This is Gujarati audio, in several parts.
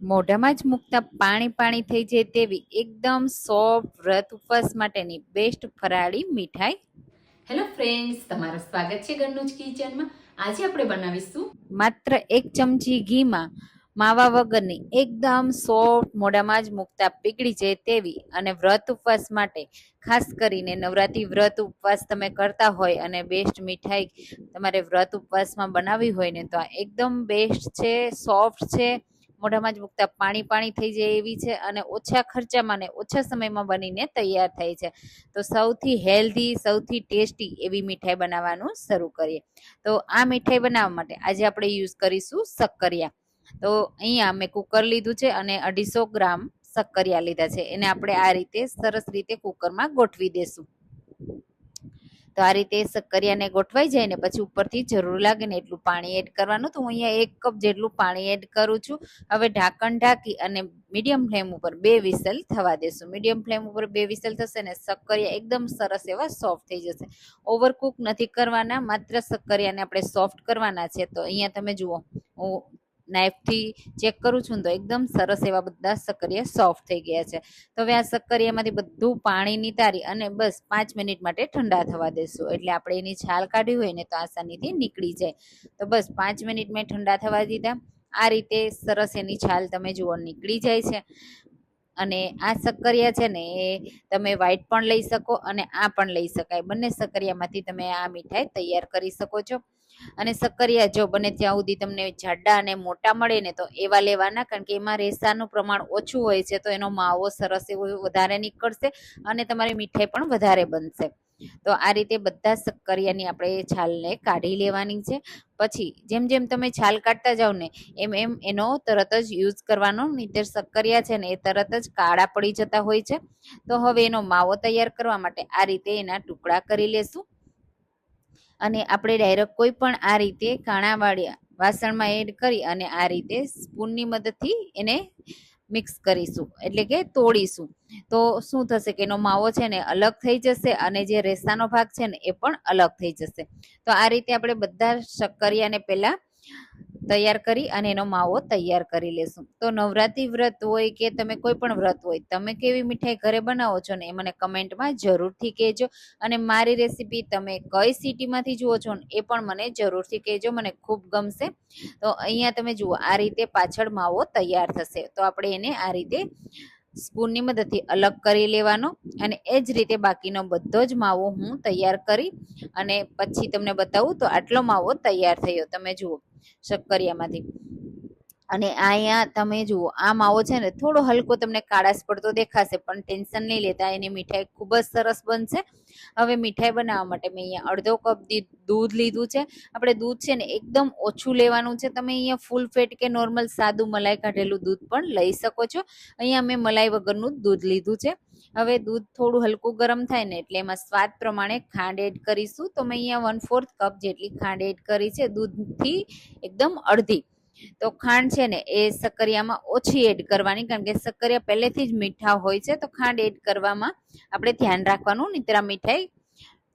મોઢામાં જ મૂકતા પાણી પાણી થઈ જાય તેવી એકદમ સોફ્ટ વ્રત ઉપવાસ માટેની બેસ્ટ ફરાળી મીઠાઈ. હેલો ફ્રેન્ડ્સ તમારું સ્વાગત છે ઘરનું જ કિચનમાં. આજે આપણે બનાવીશું માત્ર એક ચમચી ઘીમાં માવા વગરની એકદમ સોફ્ટ મોઢામાં જ મૂકતા પીગળી જાય તેવી અને વ્રત ઉપવાસ માટે ખાસ કરીને નવરાત્રી વ્રત ઉપવાસ તમે કરતા હોય અને બેસ્ટ મીઠાઈ તમારે વ્રત ઉપવાસમાં બનાવવી હોય ને તો આ એકદમ બેસ્ટ છે સોફ્ટ છે. મોઢામાં જ મૂકતા પાણી પાણી થઈ જાય એવી છે અને ઓછા ખર્ચામાં ને ઓછા સમયમાં બનીને તૈયાર થાય છે. તો સૌથી હેલ્ધી સૌથી ટેસ્ટી એવી મીઠાઈ બનાવવાનું શરૂ કરીએ. તો આ મીઠાઈ બનાવવા માટે આજે આપણે યુઝ કરીશું શક્કરિયા. તો અહીંયા મેં કુકર લીધું છે અને અઢીસો ગ્રામ શક્કરિયા લીધા છે. એને આપણે આ રીતે સરસ રીતે કુકરમાં ગોઠવી દેશું. તો આ રીતે શક્કરિયાને ગોઠવાઈ જાય ને પછી ઉપરથી જરૂર લાગે ને એટલું પાણી એડ કરવાનું. તો હું અહીંયા એક કપ જેટલું પાણી એડ કરું છું. હવે ઢાંકણ ઢાંકી અને મીડિયમ ફ્લેમ ઉપર બે વિસલ થવા દેશું. મીડિયમ ફ્લેમ ઉપર બે વિસલ થશે ને સક્કરિયા એકદમ સરસ એવા સોફ્ટ થઈ જશે. ઓવરકુક નથી કરવાના, માત્ર શક્કરિયાને આપણે સોફ્ટ કરવાના છે. તો અહીંયા તમે જુઓ, હું નાઇફથી ચેક કરું છું તો એકદમ સરસ એવા બધા શક્કરિયા સોફ્ટ થઈ ગયા છે. તો હવે આ શક્કરિયામાંથી બધું પાણી નિતારી અને બસ પાંચ મિનિટ માટે ઠંડા થવા દેશું. એટલે આપણે એની છાલ કાઢી હોય ને તો આસાનીથી નીકળી જાય. તો બસ પાંચ મિનિટ મેં ઠંડા થવા દીધા. આ રીતે સરસ એની છાલ તમે જુઓ નીકળી જાય છે. અને આ શક્કરિયા છે ને એ તમે વ્હાઈટ પણ લઈ શકો અને આ પણ લઈ શકાય. બંને શક્કરિયામાંથી તમે આ મીઠાઈ તૈયાર કરી શકો છો. અને શક્કરિયા જો બને ત્યાં સુધી તમને જાડા અને મોટા મળે ને તો એવા લેવાના કારણ કે એમાં રેસાનું પ્રમાણ ઓછું હોય છે, તો એનો માવો સરસ એવો વધારે નીકળશે અને તમારી મીઠાઈ પણ વધારે બનશે. તો આ રીતે બધા શક્કરિયાની આપણે છાલને કાઢી લેવાની છે. પછી જેમ જેમ તમે છાલ કાઢતા જાઓ ને, એમ એમ એનો તરત જ યુઝ કરવાનો, નીતર શક્કરિયા છે ને એ તરત જ કાળા પડી જતા હોય છે. તો હવે એનો માવો તૈયાર કરવા માટે આ રીતે એના ટુકડા કરી લેશું. અને આપણે ડાયરેક્ટ કોઈ પણ આ રીતે કાણાવાળી વાસણમાં એડ કરી અને આ રીતે સ્પૂનની મદદથી એને મિક્સ કરીશું. એટલે કે તોડીશું. તો શું થશે કે એનો માવો છે ને અલગ થઈ જશે અને જે રેસાનો ભાગ છે ને એ પણ અલગ થઈ જશે. તો આ રીતે આપણે બધા શક્કરિયાને પહેલાં તૈયાર કરી અને એનો માવો તૈયાર કરી લેશું. તો નવરાત્રી વ્રત હોય કે તમે કોઈ પણ વ્રત હોય, તમે કેવી મીઠાઈ ઘરે બનાવો છો ને એ મને કમેન્ટમાં જરૂરથી કહેજો. અને મારી રેસીપી તમે કઈ સિટીમાંથી જુઓ છો ને એ પણ મને જરૂરથી કહેજો, મને ખૂબ ગમશે. તો અહીંયા તમે જુઓ, આ રીતે પાછળ માવો તૈયાર થશે. તો આપણે એને આ રીતે સ્પૂનની મદદથી અલગ કરી લેવાનો અને એ જ રીતે બાકીનો બધો જ માવો હું તૈયાર કરી અને પછી તમને બતાવું તો આટલો માવો તૈયાર થયો. તમે જુઓ, શક્કરિયામાંથી. અને અહીંયા તમે જુઓ, આ માવો છે ને, થોડો હલકો તમને કાળાશ પડતો દેખાશે, પણ ટેન્શન નહીં લેતા, એની મીઠાઈ ખૂબ જ સરસ બનશે. હવે મીઠાઈ બનાવવા માટે મેં અહીંયા અડધો કપ દૂધ લીધું છે. આપણે દૂધ છે ને, એકદમ ઓછું લેવાનું છે. તમે અહીંયા ફૂલ ફેટ કે નોર્મલ સાદું મલાઈ કાઢેલું દૂધ પણ લઈ શકો છો. અહીંયા મેં મલાઈ વગરનું દૂધ લીધું છે. હવે દૂધ થોડું હલકું ગરમ થાય ને, એટલે એમાં સ્વાદ પ્રમાણે ખાંડ એડ કરીશું. તો મેં અહીંયા વન ફોર્થ કપ જેટલી ખાંડ એડ કરી છે, દૂધથી એકદમ અડધી. તો ખાંડ છે ને, એ શક્કરિયામાં ઓછી એડ કરવાની, કારણ કે સક્કરિયા પહેલેથી જ મીઠા હોય છે, તો ખાંડ એડ કરવામાં આપણે ધ્યાન રાખવાનું, નીતરા મીઠાઈ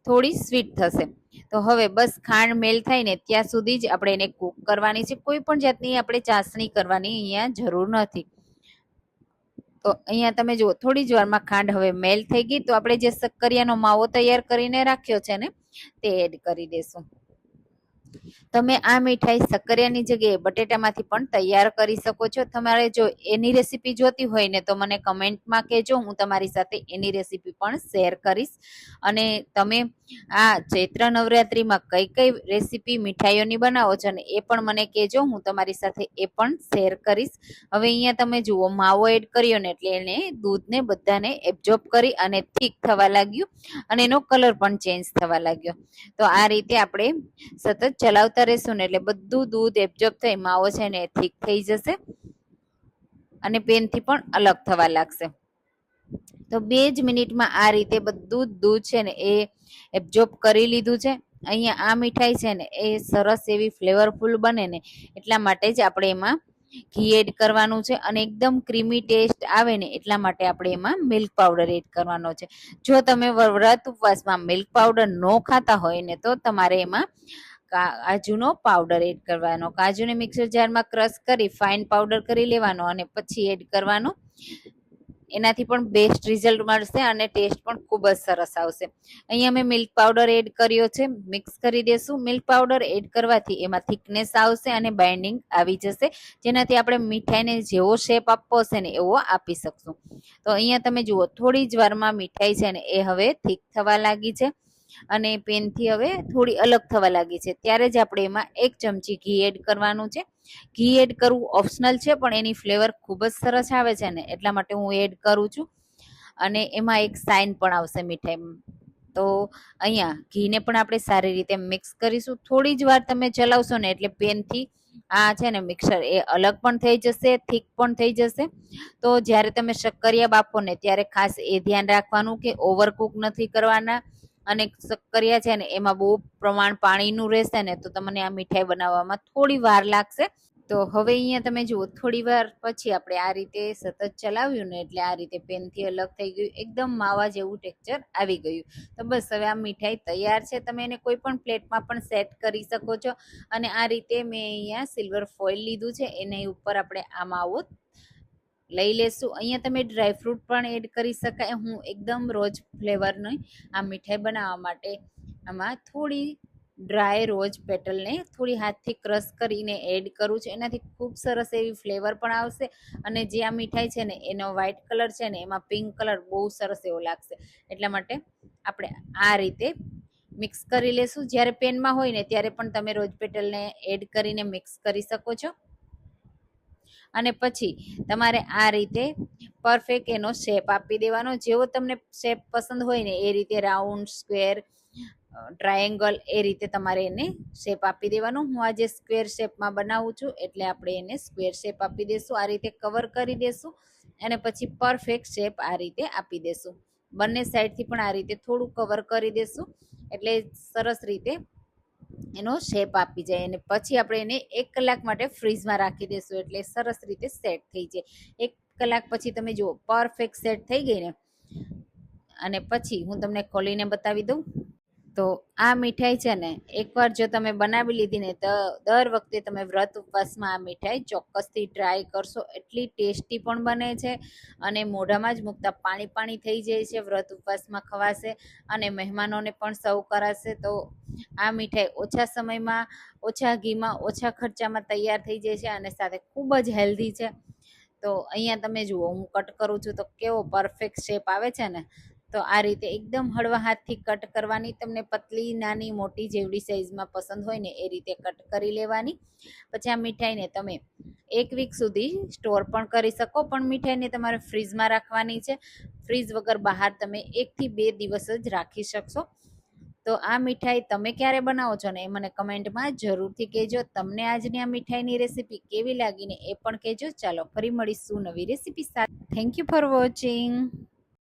થોડી સ્વીટ થશે. તો હવે બસ ખાંડ મેલ થાય ને, ત્યાં સુધી જ આપણે એને કૂક કરવાની છે. કોઈ પણ જાતની આપણે ચાસણી કરવાની અહીંયા જરૂર નથી. તો અહીંયા તમે જુઓ, થોડી જ વારમાં ખાંડ હવે મેલ થઈ ગઈ, તો આપણે જે શક્કરિયાનો માવો તૈયાર કરીને રાખ્યો છે ને, તે એડ કરી દેશું. તમે આ મીઠાઈ સક્કરિયાની જગ્યાએ બટેટામાંથી પણ તૈયાર કરી શકો છો. તમારે જો એની રેસીપી જોતી હોય ને, તો મને કમેન્ટમાં કહેજો. હું તમારી સાથે એની રેસીપી પણ શેર કરીશ. અને તમે આ ચૈત્ર નવરાત્રિમાં કઈ કઈ રેસીપી મીઠાઈઓની બનાવો છો ને, એ પણ મને કહેજો. હું તમારી સાથે એ પણ શેર કરીશ. હવે અહીંયા તમે જુઓ, માવો એડ કર્યો ને, એટલે એને દૂધને બધાને એબ્ઝોર્બ કરી અને થીક થવા લાગ્યું. અને એનો કલર પણ ચેન્જ થવા લાગ્યો. તો આ રીતે આપણે સતત ચલાવતા રહેશું ને એટલે બધું દૂધ એબ્ઝોર્બ થઈ, માવો છે ને થીક થઈ જશે. અને પેનથી પણ અલગ થવા લાગશે. તો બે જ મિનિટમાં આ રીતે બધું દૂધ છે ને એ એબ્ઝોર્બ કરી લીધું છે. અહીંયા આ મીઠાઈ છે ને એ સરસ એવી ફ્લેવરફુલ બને ને એટલા માટે જ આપણે એમાં ઘી એડ કરવાનું છે. અને એકદમ ક્રીમી ટેસ્ટ આવે ને એટલા માટે આપણે એમાં મિલ્ક પાવડર એડ કરવાનો છે. જો તમે વ્રત ઉપવાસમાં મિલ્ક પાવડર ન ખાતા હોય ને તો તમારે એમાં કાજુનો પાવડર એડ કરવાનો. કાજુને મિક્સર જારમાં ક્રશ કરી ફાઇન પાવડર કરી લેવાનો અને પછી એડ કરવાનો. એનાથી પણ બેસ્ટ રિઝલ્ટ મળશે અને ટેસ્ટ પણ ખૂબ જ સરસ આવશે. અહીંયા મેં મિલ્ક પાવડર એડ કર્યો છે. મિક્સ કરી દેશું. મિલ્ક પાવડર એડ કરવાથી એમાં થિકનેસ આવશે અને બાઇન્ડિંગ આવી જશે. જેનાથી આપણે મીઠાઈને જેવો શેપ આપવો હશે ને એવો આપી શકશું. તો અહીંયા તમે જુઓ, થોડી જ વારમાં મીઠાઈ છે ને એ હવે થીક થવા લાગી છે. અને પેનથી હવે થોડી અલગ થવા લાગી છે. ત્યારે જ આપણે એમાં એક ચમચી ઘી એડ કરવાનું છે. ઘી એડ કરવું ઓપ્શનલ છે, પણ એની ફ્લેવર ખૂબ જ સરસ આવે છે ને, એટલા માટે હું એડ કરું છું. અને એમાં એક સાઇન પણ આવશે મીઠાઈમાં તો અહીંયા ઘીને પણ આપણે સારી રીતે મિક્સ કરીશું. થોડી જ વાર તમે ચલાવશો ને એટલે પેનથી આ છે ને મિક્સર એ અલગ પણ થઈ જશે, થીક પણ થઈ જશે. તો જ્યારે તમે શક્કરિયા બાફો ને, ત્યારે ખાસ એ ધ્યાન રાખવાનું કે ઓવરકુક નથી કરવાના. અને શક્કરિયા છે ને એમાં બહુ પ્રમાણ પાણીનું રહેશે ને તો તમને આ મીઠાઈ બનાવવામાં થોડી વાર લાગશે. તો હવે અહીંયા તમે જુઓ, થોડી વાર પછી આપણે આ રીતે સતત ચલાવ્યું ને એટલે આ રીતે પેનથી અલગ થઈ ગયું, એકદમ માવા જેવું ટેક્ચર આવી ગયું. તો બસ હવે આ મીઠાઈ તૈયાર છે, તમે એને કોઈ પણ પ્લેટમાં પણ સેટ કરી શકો છો. અને આ રીતે મેં અહીંયા સિલ્વર ફોઇલ લીધું છે, એની ઉપર આપણે આ માવો લઈ લેશું. અહીંયા તમે ડ્રાયફ્રૂટ પણ એડ કરી શકાય. હું એકદમ રોજ ફ્લેવરની આ મીઠાઈ બનાવવા માટે આમાં થોડી ડ્રાય રોજ પેટલને થોડી હાથથી ક્રશ કરીને એડ કરું છું. એનાથી ખૂબ સરસ એવી ફ્લેવર પણ આવશે અને જે આ મીઠાઈ છે ને, એનો વ્હાઇટ કલર છે ને, એમાં પિંક કલર બહુ સરસ એવો લાગશે. એટલા માટે આપણે આ રીતે મિક્સ કરી લેશું. જ્યારે પેનમાં હોય ને, ત્યારે પણ તમે રોજ પેટલને એડ કરીને મિક્સ કરી શકો છો. અને પછી તમારે આ રીતે પરફેક્ટ એનો શેપ આપી દેવાનો. જેવો તમને શેપ પસંદ હોય ને, એ રીતે રાઉન્ડ સ્ક્વેર ટ્રાયેંગલ એ રીતે તમારે એને શેપ આપી દેવાનો. હું આજે સ્ક્વેર શેપમાં બનાવું છું, એટલે આપણે એને સ્ક્વેર શેપ આપી દઈશું આ રીતે કવર કરી દઈશું અને પછી પરફેક્ટ શેપ આ રીતે આપી દઈશું બંને સાઈડથી પણ આ રીતે થોડું કવર કરી દઈશું એટલે સરસ રીતે એનો શેપ આપી જાય અને પછી આપણે એને એક કલાક માટે ફ્રીઝમાં રાખી દઈશું એટલે સરસ રીતે સેટ થઈ જાય. એક કલાક પછી તમે જુઓ પરફેક્ટ સેટ થઈ ગઈ ને. અને પછી હું તમને ખોલીને બતાવી દઉં. તો આ મીઠાઈ છે ને, એકવાર જો તમે બનાવી લીધી ને, તો દર વખતે તમે વ્રત ઉપવાસમાં આ મીઠાઈ ચોક્કસથી ટ્રાય કરશો. એટલી ટેસ્ટી પણ બને છે અને મોઢામાં જ મૂકતા પાણી પાણી થઈ જાય છે, વ્રત ઉપવાસમાં ખવાશે અને મહેમાનોને પણ સર્વ કરાશે. તો આ મીઠાઈ ઓછા સમયમાં, ઓછા ઘીમાં, ઓછા ખર્ચામાં તૈયાર થઈ જાય છે અને સાથે ખૂબ જ હેલ્ધી છે. તો અહીંયા તમે જુઓ, હું કટ કરું છું તો કેવો પરફેક્ટ શેપ આવે છે ને? તો આ રીતે એકદમ હળવા હાથથી કટ કરવાની, તમને પતલી, નાની, મોટી જેવડી સાઇઝમાં પસંદ હોય ને એ રીતે કટ કરી લેવાની. પછી આ મીઠાઈને તમે એક વીક સુધી સ્ટોર પણ કરી શકો, પણ મીઠાઈને તમારે ફ્રીઝમાં રાખવાની છે. ફ્રીઝ વગર બહાર તમે એકથી બે દિવસ જ રાખી શકશો. તો આ મીઠાઈ તમે ક્યારે બનાવો છો ને એ મને કમેન્ટમાં જરૂરથી કહેજો. તમને આજની આ મીઠાઈની રેસીપી કેવી લાગીને એ પણ કહેજો. ચાલો ફરી મળીશું નવી રેસીપી સાથે. Thank you for watching